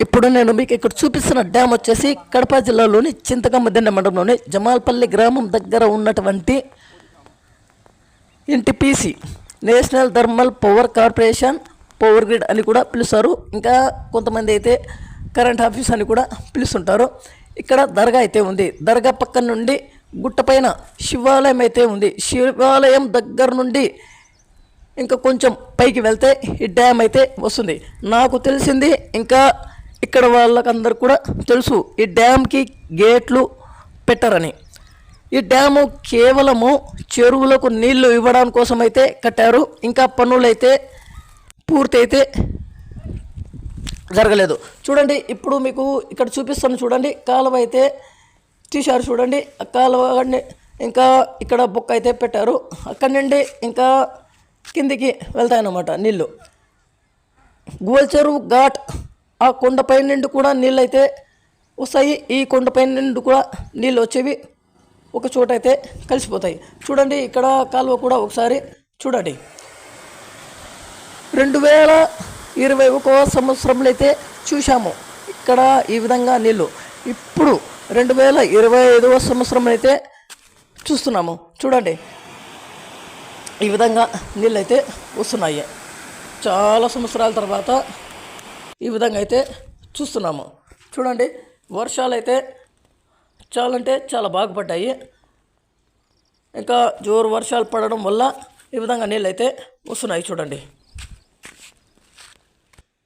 ఇప్పుడు నేను మీకు ఇక్కడ చూపిస్తున్న డ్యామ్ వచ్చేసి కడప జిల్లాలోని చింతకమ్మ దిండ మండలంలోని జమాల్పల్లి గ్రామం దగ్గర ఉన్నటువంటి NTPC national thermal power corporation power grid అని కూడా పిలుస్తారు. ఇంకా కొంతమంది అయితే కరెంట్ ఆఫీస్ అని కూడా పిలుస్తుంటారు. ఇక్కడ దర్గా అయితే ఉంది. దర్గా పక్కన నుండి గుట్టపైన శివాలయం అయితే ఉంది. శివాలయం దగ్గర నుండి ఇంకా కొంచెం పైకి వెళ్తే ఈ డ్యామ్ అయితే వస్తుంది. నాకు తెలిసింది ఇంకా ఇక్కడ వాళ్ళకందరు కూడా తెలుసు ఈ డ్యామ్కి గేట్లు పెట్టరని. ఈ డ్యాము కేవలము చెరువులకు నీళ్ళు ఇవ్వడం కోసం అయితే కట్టారు ఇంకా పనులైతే అయితే పూర్తయితే జరగలేదు. చూడండి ఇప్పుడు మీకు ఇక్కడ చూపిస్తాను చూడండి కాలువ అయితే తీశారు చూడండి ఆ కాలువ ఇంకా ఇక్కడ బొక్క అయితే పెట్టారు. అక్కడి నుండి ఇంకా కిందికి వెళ్తాయన్నమాట నీళ్ళు. గోల్ చెరువు ఘాట్ ఆ కొండపై నుండి కూడా నీళ్ళు అయితే వస్తాయి. ఈ కొండపై నుండి కూడా నీళ్ళు వచ్చేవి ఒక చోట అయితే కలిసిపోతాయి. చూడండి ఇక్కడ కాలువ కూడా ఒకసారి చూడండి. రెండు వేల ఇరవై ఒక సంవత్సరంలో అయితే చూశాము ఇక్కడ ఈ విధంగా నీళ్ళు. ఇప్పుడు రెండు వేల ఇరవై ఐదవ సంవత్సరం అయితే చూస్తున్నాము. చూడండి. ఈ విధంగా నీళ్ళు అయితే వస్తున్నాయి. చాలా సంవత్సరాల తర్వాత ఈ విధంగా అయితే చూస్తున్నాము. చూడండి వర్షాలు అయితే చాలా అంటే చాలా బాగుపడ్డాయి ఇంకా జోరు వర్షాలు పడడం వల్ల ఈ విధంగా నీళ్ళు అయితే వస్తున్నాయి చూడండి.